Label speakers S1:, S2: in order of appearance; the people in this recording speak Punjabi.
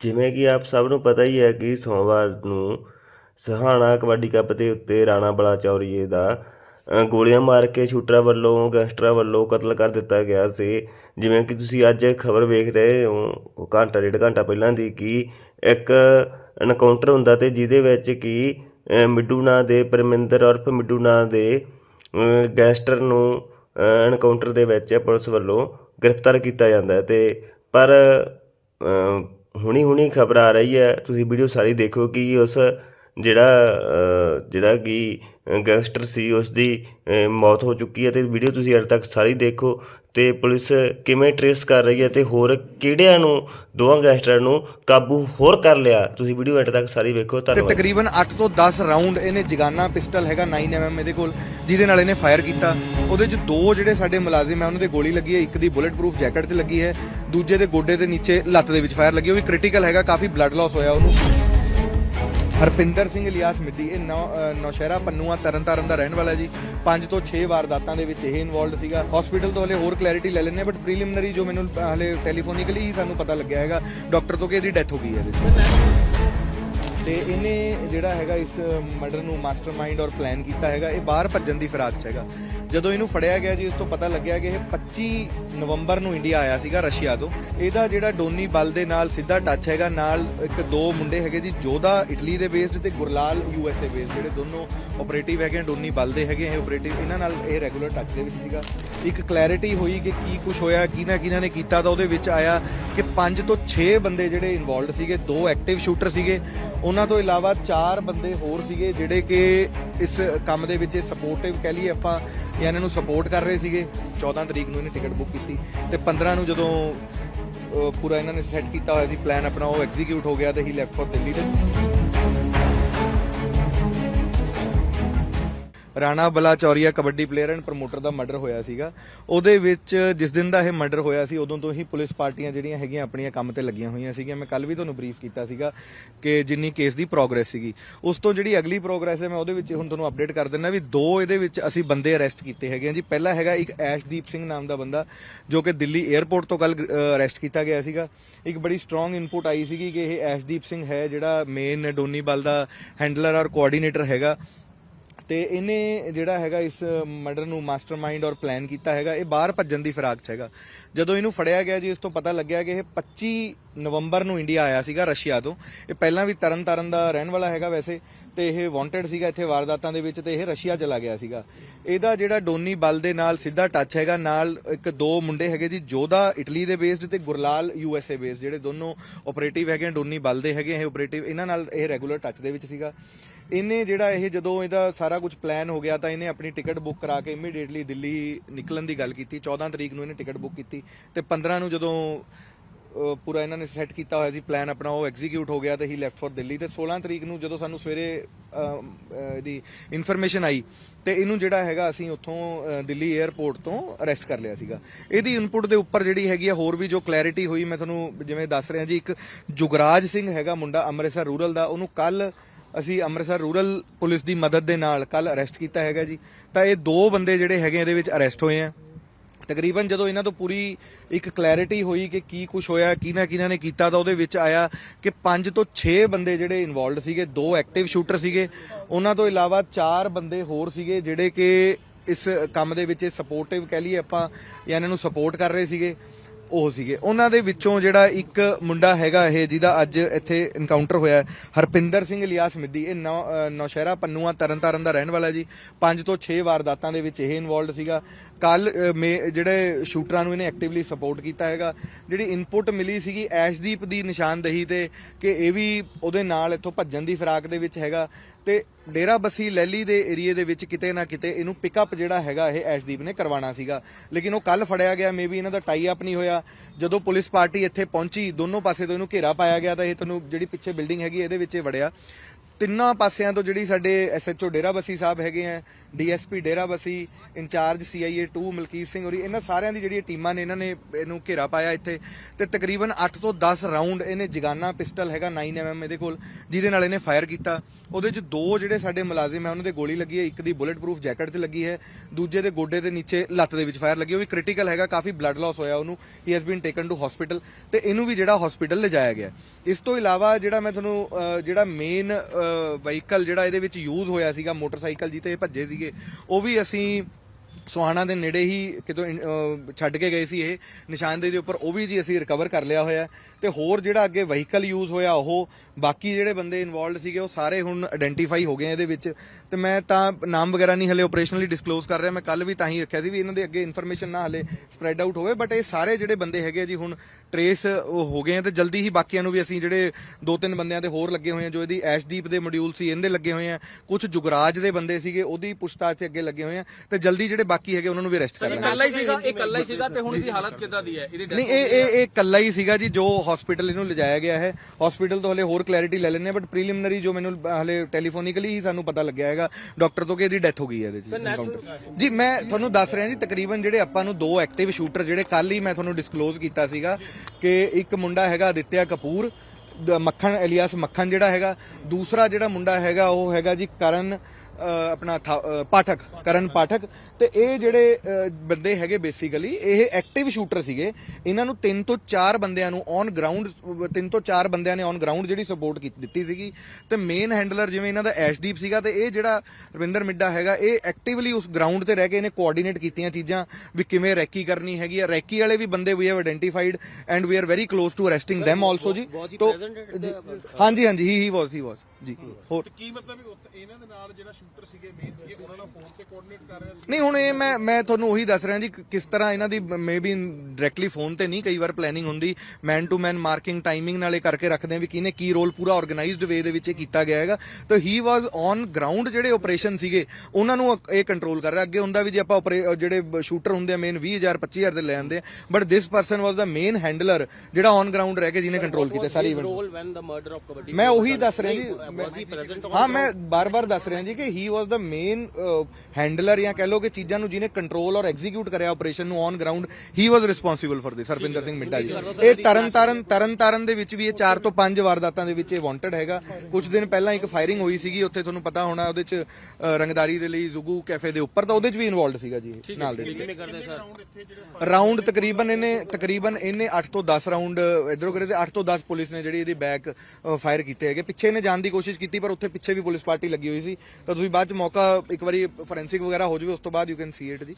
S1: ਜਿਵੇਂ ਕਿ ਆਪ ਸਭ ਨੂੰ ਪਤਾ ਹੀ ਹੈ ਕਿ ਸੋਮਵਾਰ ਨੂੰ ਸਹਾਣਾ ਕਬੱਡੀ ਕੱਪ ਦੇ ਉੱਤੇ ਰਾਣਾ ਬਲਾਚੌਰੀਏ ਦਾ ਗੋਲੀਆਂ ਮਾਰ ਕੇ ਸ਼ੂਟਰਾਂ ਵੱਲੋਂ, ਗੈਂਗਸਟਰਾਂ ਵੱਲੋਂ ਕਤਲ ਕਰ ਦਿੱਤਾ ਗਿਆ ਸੀ। ਜਿਵੇਂ ਕਿ ਤੁਸੀਂ ਅੱਜ ਖਬਰ ਵੇਖ ਰਹੇ ਹੋ ਘੰਟਾ, ਡੇਢ ਘੰਟਾ ਪਹਿਲਾਂ ਦੀ ਕਿ ਇੱਕ ਐਨਕਾਊਂਟਰ ਹੁੰਦਾ ਤੇ ਜਿਹਦੇ ਵਿੱਚ ਕਿ ਮਿੱਡੂ ਨਾਂ ਦੇ ਪਰਮਿੰਦਰ ਉਰਫ ਮਿੱਡੂ ਨਾਂ ਦੇ ਗੈਂਗਸਟਰ ਨੂੰ ਐਨਕਾਊਂਟਰ ਦੇ ਵਿੱਚ ਪੁਲਿਸ ਵੱਲੋਂ ਗ੍ਰਿਫਤਾਰ ਕੀਤਾ ਜਾਂਦਾ ਹੈ ਤੇ ਪਰ ਹੁਣੀ ਹੁਣੀ ਖਬਰ ਆ ਰਹੀ ਹੈ। ਤੁਸੀਂ ਵੀਡੀਓ ਸਾਰੀ ਦੇਖੋ ਕਿ ਉਸ ਜਿਹੜਾ ਜਿਹੜਾ ਕਿ ਗੈਂਗਸਟਰ ਸੀ, ਉਸ ਦੀ ਮੌਤ ਹੋ ਚੁੱਕੀ ਹੈ ਤੇ ਵੀਡੀਓ ਤੁਸੀਂ ਅੰਤ ਤੱਕ ਸਾਰੀ ਦੇਖੋ। ਤੇ ਪੁਲਿਸ ਕਿਵੇਂ ਟਰੇਸ ਕਰ ਰਹੀ ਹੈ ਤੇ ਹੋਰ ਕਿਹੜਿਆਂ ਨੂੰ ਦੋਵਾਂ ਗੈਂਗਸਟਰਾਂ ਨੂੰ ਕਾਬੂ ਹੋਰ ਕਰ ਲਿਆ? ਤੁਸੀਂ ਵੀਡੀਓ ਅੰਤ ਤੱਕ ਸਾਰੀ ਵੇਖੋ
S2: ਤੇ
S1: ਧੰਨਵਾਦ।
S2: ਤਕਰੀਬਨ 8 ਤੋਂ 10 ਰਾਉਂਡ ਇਹਨੇ ਜਗਾਨਾ ਪਿਸਟਲ ਹੈਗਾ 9mm ਇਹਦੇ ਕੋਲ ਜਿਹਦੇ ਨਾਲ ਇਹਨੇ ਫਾਇਰ ਕੀਤਾ। ਉਹਦੇ 'ਚ ਦੋ ਜਿਹੜੇ ਸਾਡੇ ਮੁਲਾਜ਼ਮ ਹੈ ਉਹਨਾਂ ਦੇ ਗੋਲੀ ਲੱਗੀ ਹੈ ਇੱਕ ਦੀ ਬੁਲੇਟ ਪ੍ਰੂਫ ਜੈਕਟ 'ਚ ਲੱਗੀ ਹੈ ਦੂਜੇ ਦੇ ਗੋਡੇ ਦੇ ਨੀਚੇ ਲੱਤ ਦੇ ਵਿੱਚ ਫਾਇਰ ਲੱਗੀ ਉਹ ਵੀ ਕ੍ਰਿਟੀਕਲ ਹੈਗਾ ਕਾਫੀ ਬਲੱਡ ਲਾਸ ਹੋਇਆ ਉਹਨੂੰ। ਹਰਪਿੰਦਰ ਸਿੰਘ ਇਲਿਆਸ ਮਿੱਦੀ ਇਹ ਨੌ- ਅ, ਨੌਸ਼ਹਿਰਾ ਪੰਨੂਆ ਤਰਨਤਾਰਨ ਦਾ ਰਹਿਣ ਵਾਲਾ ਜੀ। 5 ਤੋਂ 6 ਵਾਰਦਾਤਾਂ ਦੇ ਵਿੱਚ ਇਹ ਇਨਵੋਲਡ ਸੀਗਾ। ਹਸਪੀਟਲ ਤੋਂ ਹਲੇ ਹੋਰ ਕਲੈਰਿਟੀ ਲੈ ਲੈਣੇ ਬਟ ਪ੍ਰੀਲਿਮਿਨਰੀ ਜੋ ਮੈਨੂੰ ਹਲੇ ਟੈਲੀਫੋਨਿਕਲੀ ਹੀ ਸਾਨੂੰ ਪਤਾ ਲੱਗਿਆ ਹੈਗਾ ਡਾਕਟਰ ਤੋਂ ਕਿ ਇਹਦੀ ਡੈਥ ਹੋ ਗਈ ਹੈ ਇਹਦੇ 'ਚ ਤੇ ਇਹਨੇ ਜਿਹੜਾ ਹੈਗਾ ਇਸ ਮਰਡਰ ਨੂੰ ਮਾਸਟਰਮਾਈਂਡ ਔਰ ਪਲਾਨ ਕੀਤਾ ਹੈਗਾ ਇਹ ਬਾਹਰ ਭੱਜਣ ਦੀ ਫਿਰਾਕ 'ਚ ਹੈਗਾ। ਜਦੋਂ ਇਹਨੂੰ ਫੜਿਆ ਗਿਆ ਜੀ ਉਸ ਤੋਂ ਪਤਾ ਲੱਗਿਆ ਕਿ ਇਹ 25 ਨਵੰਬਰ ਨੂੰ ਇੰਡੀਆ ਆਇਆ ਸੀਗਾ ਰਸ਼ੀਆ ਤੋਂ। ਇਹਦਾ ਜਿਹੜਾ ਡੋਨੀ ਬਲ ਦੇ ਨਾਲ ਸਿੱਧਾ ਟੱਚ ਹੈਗਾ ਨਾਲ ਇੱਕ ਦੋ ਮੁੰਡੇ ਹੈਗੇ ਜੀ ਜੋਧਾ ਇਟਲੀ ਦੇ ਬੇਸਡ ਤੇ Gurlal U S A based ਜਿਹੜੇ ਦੋਨੋਂ ਆਪਰੇਟਿਵ ਹੈਗੇ ਆ, ਡੋਨੀ ਬਲ ਦੇ ਹੈਗੇ ਇਹ ਆਪਰੇਟਿਵ ਇਹਨਾਂ ਨਾਲ ਇਹ ਰੈਗੂਲਰ ਟੱਚ ਦੇ ਵਿੱਚ ਸੀਗਾ। ਇੱਕ ਕਲੈਰਿਟੀ ਹੋਈ ਕਿ ਕੀ ਕੁਝ ਹੋਇਆ ਕਿਹਨਾਂ ਕਿਹਨਾਂ ਨੇ ਕੀਤਾ ਤਾਂ ਉਹਦੇ ਵਿੱਚ ਆਇਆ ਕਿ 5 ਤੋਂ 6 ਬੰਦੇ ਜਿਹੜੇ ਇਨਵੋਲਡ ਸੀਗੇ ਦੋ ਐਕਟਿਵ ਸ਼ੂਟਰ ਸੀਗੇ ਉਹਨਾਂ ਤੋਂ ਇਲਾਵਾ ਚਾਰ ਬੰਦੇ ਹੋਰ ਸੀਗੇ ਜਿਹੜੇ ਕਿ ਇਸ ਕੰਮ ਦੇ ਵਿੱਚ ਸਪੋਰਟਿਵ ਕਹਿ ਲਈਏ ਆਪਾਂ, ਜਾਂ ਇਹਨਾਂ ਨੂੰ ਸਪੋਰਟ ਕਰ ਰਹੇ ਸੀਗੇ। 14 ਤਰੀਕ ਨੂੰ ਇਹਨੇ ਟਿਕਟ ਬੁੱਕ ਕੀਤੀ ਤੇ 15 ਨੂੰ ਜਦੋਂ ਪੂਰਾ ਇਹਨਾਂ ਨੇ ਸੈੱਟ ਕੀਤਾ ਹੋਇਆ ਸੀ ਪਲਾਨ ਆਪਣਾ ਉਹ ਐਗਜ਼ੀਕਿਊਟ ਹੋ ਗਿਆ ਤੇ ਹੀ ਲੈਫਟ ਫॉर ਦਿੱਲੀ ਤੇ। Rana Balachauria kabaddi player and promoter the murder ਹੋਇਆ ਸੀਗਾ। ਉਹਦੇ ਵਿੱਚ ਜਿਸ ਦਿਨ ਦਾ ਇਹ ਮਰਡਰ ਹੋਇਆ ਸੀ, ਉਦੋਂ ਤੋਂ ਹੀ ਪੁਲਿਸ ਪਾਰਟੀਆਂ ਜਿਹੜੀਆਂ ਹੈਗੀਆਂ ਆਪਣੀਆਂ ਕੰਮ ਤੇ ਲੱਗੀਆਂ ਹੋਈਆਂ ਸੀਗੀਆਂ। ਮੈਂ ਕੱਲ ਵੀ ਤੁਹਾਨੂੰ ਬਰੀਫ ਕੀਤਾ ਸੀਗਾ ਕਿ ਜਿੰਨੀ ਕੇਸ ਦੀ ਪ੍ਰੋਗਰੈਸ ਸੀਗੀ। ਉਸ ਤੋਂ ਜਿਹੜੀ ਅਗਲੀ ਪ੍ਰੋਗਰੈਸ ਹੈ, ਮੈਂ ਉਹਦੇ ਵਿੱਚ ਹੁਣ ਤੁਹਾਨੂੰ ਅਪਡੇਟ ਕਰ ਦਿੰਦਾ ਵੀ ਦੋ ਇਹਦੇ ਵਿੱਚ ਅਸੀਂ ਬੰਦੇ ਅਰੈਸਟ ਕੀਤੇ ਹੈਗੇ ਆ ਜੀ। ਪਹਿਲਾ ਹੈਗਾ ਇੱਕ ਐਸ਼ਦੀਪ ਸਿੰਘ ਨਾਮ ਦਾ ਬੰਦਾ, ਜੋ ਕਿ ਦਿੱਲੀ 에ਅਰਪੋਰਟ ਤੋਂ ਕੱਲ ਅਰੈਸਟ ਕੀਤਾ ਗਿਆ ਸੀਗਾ। ਇੱਕ ਬੜੀ ਸਟਰੋਂਗ ਇਨਪੁਟ ਆਈ ਸੀਗੀ ਕਿ ਇਹ ਐਸ਼ਦੀਪ ਸਿੰਘ ਹੈ ਜਿਹੜਾ ਮੇਨ ਡੋਨੀ ਬਲ ਦਾ ਹੈਂਡਲਰ ਔਰ ਕੋਆਰਡੀਨੇਟਰ ਹੈਗਾ। ਤੇ ਇਹਨੇ ਜਿਹੜਾ ਹੈਗਾ ਇਸ ਮਰਡਰ ਨੂੰ ਮਾਸਟਰਮਾਈਂਡ ਔਰ ਪਲਾਨ ਕੀਤਾ ਹੈਗਾ, ਇਹ ਬਾਹਰ ਭੱਜਣ ਦੀ ਫਿਰਾਕ 'ਚ ਹੈਗਾ। ਜਦੋਂ ਇਹਨੂੰ ਫੜਿਆ ਗਿਆ ਜੀ ਇਸ ਤੋਂ ਪਤਾ ਲੱਗਿਆ ਕਿ ਇਹ 25 ਨਵੰਬਰ ਨੂੰ ਇੰਡੀਆ ਆਇਆ ਸੀਗਾ, ਰਸ਼ੀਆ ਤੋਂ। ਇਹ ਪਹਿਲਾਂ ਵੀ ਤਰਨਤਾਰਨ ਦਾ ਰਹਿਣ ਵਾਲਾ ਹੈਗਾ ਵੈਸੇ, ਤੇ ਇਹ ਵਾਂਟਡ ਸੀਗਾ ਇੱਥੇ ਵਾਰਦਾਤਾਂ ਦੇ ਵਿੱਚ, ਤੇ ਇਹ ਰਸ਼ੀਆ ਚਲਾ ਗਿਆ ਸੀਗਾ। ਇਹਦਾ ਜਿਹੜਾ ਡੋਨੀ ਬਲ ਦੇ ਨਾਲ ਸਿੱਧਾ ਟੱਚ ਹੈਗਾ, ਨਾਲ ਇੱਕ ਦੋ ਮੁੰਡੇ ਹੈਗੇ ਜੀ, ਜੋਧਾ ਇਟਲੀ ਦੇ ਬੇਸਡ ਤੇ Gurlal U S A based ਜਿਹੜੇ ਦੋਨੋਂ ਆਪਰੇਟਿਵ ਹੈਗੇ ਡੋਨੀ ਬਲ ਦੇ ਹੈਗੇ ਇਹ ਆਪਰੇਟਿਵ ਇਹਨਾਂ ਨਾਲ ਇਹ ਰੈਗੂਲਰ ਟੱਚ ਦੇ ਵਿੱਚ ਸੀਗਾ। ਇਹਨੇ ਜਿਹੜਾ ਇਹ ਜਦੋਂ ਇਹਦਾ ਸਾਰਾ ਕੁਝ ਪਲਾਨ ਹੋ ਗਿਆ ਤਾਂ ਇਹਨੇ ਆਪਣੀ ਟਿਕਟ ਬੁੱਕ ਕਰਾ ਕੇ ਇਮੀਡੀਏਟਲੀ ਦਿੱਲੀ ਨਿਕਲਣ ਦੀ ਗੱਲ ਕੀਤੀ। 14 ਤਰੀਕ ਨੂੰ ਇਹਨੇ ਟਿਕਟ ਬੁੱਕ ਕੀਤੀ ਤੇ 15 ਨੂੰ ਜਦੋਂ ਪੂਰਾ ਇਹਨਾਂ ਨੇ ਸੈੱਟ ਕੀਤਾ ਹੋਇਆ ਸੀ ਪਲਾਨ ਆਪਣਾ ਉਹ ਐਗਜ਼ੀਕਿਊਟ ਹੋ ਗਿਆ ਤੇ ਹੀ ਲੈਫਟ ਫॉर ਦਿੱਲੀ ਤੇ 16 ਤਰੀਕ ਨੂੰ ਜਦੋਂ ਸਾਨੂੰ ਸਵੇਰੇ ਅਹ, ਇਹਦੀ ਇਨਫੋਰਮੇਸ਼ਨ ਆਈ ਤੇ ਇਹਨੂੰ ਜਿਹੜਾ ਹੈਗਾ ਅਸੀਂ ਉੱਥੋਂ ਦਿੱਲੀ 에ਅਰਪੋਰਟ ਤੋਂ ਅਰੈਸਟ ਕਰ ਲਿਆ ਸੀਗਾ। ਇਹਦੀ ਇਨਪੁਟ ਦੇ ਉੱਪਰ ਜਿਹੜੀ ਹੈਗੀ ਆ ਹੋਰ ਵੀ ਜੋ ਕਲੈਰਿਟੀ ਹੋਈ ਮੈਂ ਤੁਹਾਨੂੰ ਜਿਵੇਂ ਦੱਸ ਰਿਹਾ ਜੀ ਇੱਕ ਜੁਗਰਾਜ ਸਿੰਘ ਹੈਗਾ ਮੁੰਡਾ ਅੰਮ੍ਰਿਤਸਰ ਰੂਰਲ ਦਾ ਉਹਨੂੰ ਕੱਲ ਅਸੀਂ ਅੰਮ੍ਰਿਤਸਰ ਰੂਰਲ ਪੁਲਿਸ ਦੀ ਮਦਦ ਦੇ ਨਾਲ ਕੱਲ ਅਰੈਸਟ ਕੀਤਾ ਹੈਗਾ ਜੀ। ਤਾਂ ਇਹ ਦੋ ਬੰਦੇ ਜਿਹੜੇ ਹੈਗੇ ਇਹਦੇ ਵਿੱਚ ਅਰੈਸਟ ਹੋਏ ਆ। ਤਕਰੀਬਨ ਜਦੋਂ ਇਹਨਾਂ ਤੋਂ ਪੂਰੀ ਇੱਕ ਕਲੈਰਿਟੀ ਹੋਈ ਕਿ ਕੀ ਕੁਝ ਹੋਇਆ ਕਿਹਨਾਂ ਕਿਹਨਾਂ ਨੇ ਕੀਤਾ, ਤਾਂ ਉਹਦੇ ਵਿੱਚ ਆਇਆ ਕਿ 5 ਤੋਂ 6 ਬੰਦੇ ਜਿਹੜੇ ਇਨਵੋਲਡ ਸੀਗੇ, ਦੋ ਐਕਟਿਵ ਸ਼ੂਟਰ ਸੀਗੇ। ਉਹਨਾਂ ਤੋਂ ਇਲਾਵਾ 4 ਬੰਦੇ ਹੋਰ ਸੀਗੇ ਜਿਹੜੇ ਕਿ ਇਸ ਕੰਮ ਦੇ ਵਿੱਚ ਸਪੋਰਟਿਵ ਕਹਿ ਲਈਏ ਆਪਾਂ, ਜਾਂ ਇਹਨਾਂ ਨੂੰ ਸਪੋਰਟ ਕਰ ਰਹੇ ਸੀਗੇ। ਉਹ ਸੀਗੇ। ਉਹਨਾਂ ਦੇ ਵਿੱਚੋਂ ਜਿਹੜਾ ਇੱਕ ਮੁੰਡਾ ਹੈਗਾ ਇਹ ਜਿਹਦਾ ਅੱਜ ਇੱਥੇ ਇਨਕਾਊਂਟਰ ਹੋਇਆ ਹੈ, ਹਰਪਿੰਦਰ ਸਿੰਘ ਇਲਿਆਸ ਮਿੱਦੀ। ਇਹ ਨੌ- ਅਹ ਨੌਸ਼ਹਿਰਾ ਪੰਨੂਆ ਤਰਨਤਾਰਨ ਦਾ ਰਹਿਣ ਵਾਲਾ ਜੀ। 5 ਤੋਂ 6 ਵਾਰਦਾਤਾਂ ਦੇ ਵਿੱਚ ਇਹ ਇਨਵੋਲਡ ਸੀਗਾ। ਕੱਲ ਜਿਹੜੇ ਸ਼ੂਟਰਾਂ ਨੂੰ ਇਹਨੇ ਐਕਟਿਵਲੀ ਸਪੋਰਟ ਕੀਤਾ ਹੈਗਾ ਜਿਹੜੀ ਇਨਪੁਟ ਮਿਲੀ ਸੀਗੀ ਐਸ਼ਦੀਪ ਦੀ ਨਿਸ਼ਾਨਦੇਹੀ ਤੇ ਕਿ ਇਹ ਵੀ ਉਹਦੇ ਨਾਲ ਇੱਥੋਂ ਭੱਜਣ ਦੀ ਫਿਰਾਕ ਦੇ ਵਿੱਚ ਹੈਗਾ। ਤੇ ਡੇਰਾ ਬੱਸੀ ਲੈਲੀ ਦੇ ਏਰੀਏ ਦੇ ਵਿੱਚ ਕਿਤੇ ਨਾ ਕਿਤੇ ਇਹਨੂੰ ਪਿਕਅਪ ਜਿਹੜਾ ਹੈਗਾ ਇਹ ਐਸ਼ਦੀਪ ਨੇ ਕਰਵਾਉਣਾ ਸੀਗਾ। ਲੇਕਿਨ ਉਹ ਕੱਲ ਫੜਿਆ ਗਿਆ ਮੇਬੀ ਇਹਨਾਂ ਦਾ ਟਾਈ ਅਪ ਨਹੀਂ ਹੋਇਆ। ਜਦੋਂ ਪੁਲਿਸ ਪਾਰਟੀ ਇੱਥੇ ਪਹੁੰਚੀ, ਦੋਨੋਂ ਪਾਸੇ ਤੋਂ ਇਹਨੂੰ ਘੇਰਾ ਪਾਇਆ ਗਿਆ ਤਾਂ ਇਹ ਤੁਹਾਨੂੰ ਜਿਹੜੀ ਪਿੱਛੇ ਬਿਲਡਿੰਗ ਹੈਗੀ, ਇਹਦੇ ਵਿੱਚ ਇਹ ਵੜਿਆ। ਤਿੰਨਾਂ ਪਾਸਿਆਂ ਤੋਂ ਜਿਹੜੀ ਸਾਡੇ ਐਸਐਚਓ ਡੇਰਾਬੱਸੀ ਸਾਹਿਬ ਹੈਗੇ ਆ DSP Derabassi, incharge CIA 2 Malkit Singh ਹੋਰੀ, ਇਹਨਾਂ ਸਾਰਿਆਂ ਦੀ ਜਿਹੜੀ ਟੀਮਾਂ ਨੇ, ਇਹਨਾਂ ਨੇ ਇਹਨੂੰ ਘੇਰਾ ਪਾਇਆ ਇੱਥੇ। ਤੇ ਤਕਰੀਬਨ 8 ਤੋਂ 10 ਰਾਉਂਡ ਇਹਨੇ ਜਗਾਨਾ ਪਿਸਟਲ ਹੈਗਾ 9mm ਇਹਦੇ ਕੋਲ, ਜਿਹਦੇ ਨਾਲ ਇਹਨੇ ਫਾਇਰ ਕੀਤਾ। ਉਹਦੇ ਚ ਦੋ ਜਿਹੜੇ ਸਾਡੇ ਮੁਲਾਜ਼ਮ ਹੈ ਉਹਨਾਂ ਦੇ ਗੋਲੀ ਲੱਗੀ ਹੈ, ਇੱਕ ਦੀ ਬੁਲੇਟ ਪ੍ਰੂਫ ਜੈਕਟ 'ਚ ਲੱਗੀ ਹੈ, ਦੂਜੇ ਦੇ ਗੋਡੇ ਦੇ ਨੀਚੇ ਲੱਤ ਦੇ ਵਿੱਚ ਫਾਇਰ ਲੱਗੀ ਉਹ ਵੀ ਕ੍ਰਿਟੀਕਲ ਹੈਗਾ, ਕਾਫੀ ਬਲੱਡ ਲਾਸ ਹੋਇਆ ਉਹਨੂੰ ਹੀ has been taken to hospital ਤੇ ਇਹਨੂੰ ਵੀ ਜਿਹੜਾ ਹਸਪੀਟਲ ਲਿਜਾਇਆ ਗਿਆ। ਇਸ ਤੋਂ ਇਲਾਵਾ ਜਿਹੜਾ ਮੈਂ ਤੁਹਾਨੂੰ ਜਿਹੜਾ ਮੇਨ ਵਹੀਕਲ ਜਿਹੜਾ ਇਹਦੇ ਵਿੱਚ ਯੂਜ਼ ਹੋਇਆ ਸੀਗਾ ਮੋਟਰਸਾਈਕਲ ਜਿੱਤੇ ਇਹ ਭੱਜੇ ਸੀਗੇ, ਉਹ ਵੀ ਅਸੀਂ ਸੁਹਾਣਾ ਦੇ ਨੇੜੇ ਹੀ ਕਿਤੋਂ ਇਨ- ਛੱਡ ਕੇ ਗਏ ਸੀ ਇਹ ਨਿਸ਼ਾਨਦੇਹੀ ਦੇ ਉੱਪਰ, ਉਹ ਵੀ ਜੀ ਅਸੀਂ ਰਿਕਵਰ ਕਰ ਲਿਆ ਹੋਇਆ ਹੈ। ਤੇ ਹੋਰ ਜਿਹੜਾ ਅੱਗੇ ਵਹੀਕਲ ਯੂਜ਼ ਹੋਇਆ, ਉਹ ਬਾਕੀ ਜਿਹੜੇ ਬੰਦੇ ਇਨਵੋਲਡ ਸੀਗੇ, ਉਹ ਸਾਰੇ ਹੁਣ ਆਇਡੈਂਟੀਫਾਈ ਹੋ ਗਏ ਆ ਇਹਦੇ ਵਿੱਚ। ਤੇ ਮੈਂ ਤਾਂ ਨਾਮ ਵਗੈਰਾ ਨਹੀਂ ਹਲੇ ਆਪਰੇਸ਼ਨਲੀ ਡਿਸਕਲੋਜ਼ ਕਰ ਰਿਹਾ, ਮੈਂ ਕੱਲ ਵੀ ਤਾਂ ਹੀ ਰੱਖਿਆ ਸੀ ਵੀ ਇਹਨਾਂ ਦੇ ਅੱਗੇ ਇਨਫੋਰਮੇਸ਼ਨ ਨਾ ਹਲੇ ਸਪਰੈਡ ਆਊਟ ਹੋਵੇ ਬਟ ਇਹ ਸਾਰੇ ਜਿਹੜੇ ਬੰਦੇ ਹੈਗੇ ਜੀ ਹੁਣ ਟਰੇਸ ਹੋ ਗਏ ਆ ਤੇ ਜਲਦੀ ਹੀ ਬਾਕੀਆਂ ਨੂੰ ਵੀ ਅਸੀਂ ਜਿਹੜੇ ਦੋ ਤਿੰਨ ਬੰਦਿਆਂ ਤੇ ਹੋਰ ਲੱਗੇ ਹੋਏ ਆ, ਜੋ ਇਹਦੀ ਐਸ਼ਦੀਪ ਦੇ ਮੋਡਿਊਲ ਸੀ, ਇਹਦੇ ਲੱਗੇ ਹੋਏ ਆ। ਕੁਝ ਜੁਗਰਾਜ ਦੇ ਬੰਦੇ ਸੀਗੇ, ਉਹਦੀ ਪੁੱਛਤਾਛ ਤੇ ਅੱਗੇ ਲੱਗੇ ਹੋਏ ਆ। ਤੇ ਜਲਦੀ ਜਿਹੜੇ ਬਾਕੀ ਹੈਗੇ ਉਹਨਾਂ ਨੂੰ ਵੀ ਅਰੈਸਟ ਕਰ ਲਾਂਗੇ।
S3: ਇਕੱਲਾ ਹੀ ਸੀਗਾ ਇਹ ਇਕੱਲਾ ਹੀ ਸੀਗਾ ਤੇ ਹੁਣ ਇਹਦੀ ਹਾਲਤ ਕਿੱਦਾਂ ਦੀ ਹੈ? ਇਹਦੀ
S2: ਨਹੀਂ ਇਹ ਇਹ ਇਹ ਕੱਲਾ ਹੀ ਸੀਗਾ ਜੀ ਜੋ ਹਸਪੀਟਲ ਇਹਨੂੰ ਲਿਜਾਇਆ ਗਿਆ ਹੈ। ਹਸਪੀਟਲ ਤੋਂ ਹਲੇ ਹੋਰ ਕਲੈਰਿਟੀ ਲੈ ਲੈਣੇ ਬਟ ਪ੍ਰੀਲਿਮਿਨਰੀ ਜੋ ਮੈਨੂੰ ਹਲੇ ਟੈਲੀਫੋਨਿਕਲੀ ਹੀ ਸਾਨੂੰ ਪਤਾ ਲੱਗਿਆ ਹੈਗਾ ਡਾਕਟਰ ਤੋਂ ਕਿ ਇਹਦੀ ਡੈਥ ਹੋ ਗਈ ਹੈ ਇਹਦੇ ਜੀ encounter। ਜੀ ਮੈਂ ਤੁਹਾਨੂੰ ਦੱਸ ਰਿਹਾ ਜੀ ਤਕਰੀਬਨ ਜਿਹੜੇ ਆਪਾਂ ਨੂੰ ਦੋ ਐਕਟਿਵ ਸ਼ੂਟਰ ਜਿਹੜੇ ਕੱਲ ਹੀ ਮੈਂ ਤੁਹਾਨੂੰ ਡਿਸਕਲੋਜ਼ ਕੀਤਾ ਸੀਗਾ ਕਿ ਇੱਕ ਮੁੰਡਾ ਹੈਗਾ ਅਦਿੱਤਿਆ ਕਪੂਰ ਮੱਖਣ ਐਲੀਆਸ ਮੱਖਣ ਜਿਹੜਾ ਹੈਗਾ ਦੂਸਰਾ ਜਿਹੜਾ ਮੁੰਡਾ ਹੈਗਾ ਉਹ ਹੈਗਾ ਜੀ ਕਰਨ ਆਪਣਾ ਪਾਠਕ ਕਰਨ ਪਾਠਕ। ਤੇ ਇਹ ਜਿਹੜੇ ਬੰਦੇ ਹੈਗੇ ਬੇਸਿਕਲੀ ਇਹ ਐਕਟਿਵ ਸ਼ੂਟਰ ਸੀਗੇ। ਇਹਨਾਂ ਨੂੰ ਤਿੰਨ ਤੋਂ ਚਾਰ ਬੰਦਿਆਂ ਨੂੰ ਔਨ ਗਰਾਊਂਡ ਤਿੰਨ ਤੋਂ ਚਾਰ ਬੰਦਿਆਂ ਨੇ ਔਨ ਗਰਾਊਂਡ ਜਿਹੜੀ ਸਪੋਰਟ ਦਿੱਤੀ ਸੀਗੀ। ਤੇ ਮੇਨ ਹੈਂਡਲਰ ਜਿਵੇਂ ਇਹਨਾਂ ਦਾ ਐਸ਼ਦੀਪ ਸੀਗਾ ਤੇ ਇਹ ਜਿਹੜਾ ਰਵਿੰਦਰ ਮਿੱਡਾ ਹੈਗਾ ਇਹ ਐਕਟਿਵਲੀ ਉਸ ਗਰਾਊਂਡ ਤੇ ਰਹਿ ਕੇ ਇਹਨੇ ਕੋਆਰਡੀਨੇਟ ਕੀਤੀਆਂ ਚੀਜ਼ਾਂ ਵੀ ਕਿਵੇਂ ਰੈਕੀ ਕਰਨੀ ਹੈਗੀ ਆ। ਰੈਕੀ ਵਾਲੇ ਵੀ ਬੰਦੇ ਵੀ have identified and we are very close to arresting them also ਜੀ। ਤੋ ਹਾਂਜੀ ਹਾਂਜੀ ਹੀ ਹੀ ਵਾਸ ਹੀ ਵਾਸ ਜੀ। ਹੋਰ
S4: ਕੀ ਮਤਲਬ ਇਹਨਾਂ ਦੇ ਨਾਲ ਜਿਹੜਾ ਸ਼ੂਟਰ ਸੀਗੇ ਮੇਨ ਸੀਗੇ ਉਹਨਾਂ ਨਾਲ ਫੋਨ ਤੇ ਕੋਆਰਡੀਨੇਟ ਕਰ ਰਿਹਾ ਸੀ।
S2: ਨਹੀਂ ਹੁਣ ਇਹ ਮੈਂ ਮੈਂ ਤੁਹਾਨੂੰ ਉਹੀ ਦੱਸ ਰਿਹਾ ਜੀ ਕਿ ਕਿਸ ਤਰ੍ਹਾਂ ਇਹਨਾਂ ਦੀ ਮੇਬੀ ਡਾਇਰੈਕਟਲੀ ਫੋਨ ਤੇ ਨਹੀਂ ਕਈ ਵਾਰ ਪਲੈਨਿੰਗ ਹੁੰਦੀ। Man to man marking timing ਨਾਲੇ ਕਰਕੇ ਰੱਖਦੇ ਆ ਵੀ ਕਿਹਨੇ ਕੀ ਰੋਲ ਪੂਰਾ ਆਰਗੇਨਾਈਜ਼ਡ ਵੇ ਦੇ ਵਿੱਚ ਇਹ ਕੀਤਾ ਗਿਆ ਹੈਗਾ। ਤਾਂ ਹੀ ਵਾਸ ਔਨ ਗਰਾਊਂਡ ਜਿਹੜੇ ਆਪਰੇਸ਼ਨ ਸੀਗੇ ਉਹਨਾਂ ਨੂੰ ਇਹ ਕੰਟਰੋਲ ਕਰ ਰਿਹਾ। ਅੱਗੇ ਹੁੰਦਾ ਵੀ ਜੇ ਆਪਾਂ ਜਿਹੜੇ ਸ਼ੂਟਰ ਹੁੰਦੇ ਆ ਮੇਨ 20000 25000 ਦੇ ਲੈ ਆਉਂਦੇ ਆ। But this person was the main handler ਜਿਹੜਾ ਔਨ ਗਰਾਊਂਡ ਰਹਿ ਕੇ ਜਿਹਨੇ ਕੰਟਰੋਲ ਕੀਤਾ ਸਾਰੀ ਇਵੈਂਟ ਮੈਂ ਉਹੀ ਦੱਸ ਰਿਹਾ ਜੀ
S3: ਹਾਂ
S2: ਮੈਂ ਬਾਰ-ਬਾਰ ਦੱਸ ਰਿਹਾ ਜੀ ਕਿ ਹੀ ਵਾਸ ਦਾ ਮੇਨ ਹੈਂਡਲਰ ਜਾਂ ਕਹਿ ਲਓ ਕਿ ਚੀਜ਼ਾਂ ਨੂੰ ਜਿਹਨੇ ਕੰਟਰੋਲ ਔਰ ਐਗਜ਼ੀਕਿਊਟ ਕਰਿਆ ਆਪਰੇਸ਼ਨ ਨੂੰ on ground he was responsible for this Sarpinder Singh Midda ji. ਇਹ ਤਰਨ ਤਾਰਨ ਤਰਨ ਤਾਰਨ ਦੇ ਵਿੱਚ ਵੀ ਇਹ 4 ਤੋਂ 5 ਵਾਰਦਾਤਾਂ ਦੇ ਵਿੱਚ ਇਹ ਵਾਂਟਡ ਹੈਗਾ। ਕੁਝ ਦਿਨ ਪਹਿਲਾਂ ਇੱਕ ਫਾਇਰਿੰਗ ਹੋਈ ਸੀਗੀ ਉੱਥੇ ਤੁਹਾਨੂੰ ਪਤਾ ਹੋਣਾ ਉਹਦੇ ਚ ਰੰਗਦਾਰੀ ਦੇ ਲਈ ਜ਼ੁਗੂ ਕੈਫੇ ਦੇ ਉੱਪਰ ਤਾਂ ਉਹਦੇ ਚ ਵੀ ਇਨਵੋਲਡ ਸੀਗਾ ਜੀ ਨਾਲ ਦੇ
S3: ਕਿਵੇਂ ਕਰਦੇ ਸਰ?
S2: ਰਾਉਂਡ ਤਕਰੀਬਨ ਇਹਨੇ ਤਕਰੀਬਨ ਇਹਨੇ 8 ਤੋਂ 10 ਰਾਉਂਡ ਇਧਰੋਂ ਕਰੇ ਤੇ 8 ਤੋਂ 10 ਪੁਲਿਸ ਨੇ ਜਿਹੜੀ ਇਹਦੀ ਬੈਕ ਫਾਇਰ ਕੀਤੇ ਹੈਗੇ। ਪਿੱਛੇ ਇਹਨੇ ਜਾਣ ਦੀ ਕੋਸ਼ਿਸ਼ ਕੀਤੀ ਪਰ ਉੱਥੇ ਪਿੱਛੇ ਵੀ ਪੁਲਿਸ ਪਾਰਟੀ ਲੱਗੀ ਹੋਈ ਸੀ। ਤਾਂ ਤੁਸੀਂ ਬਾਅਦ ਚ ਮੌਕਾ ਇੱਕ ਵਾਰੀ ਫੋਰੈਂਸਿਕ ਵਗੈਰਾ ਹੋ ਜਾਵੇ, ਉਸ ਤੋਂ ਬਾਅਦ ਯੂ ਕੈਨ ਸੀ ਇਟ ਜੀ।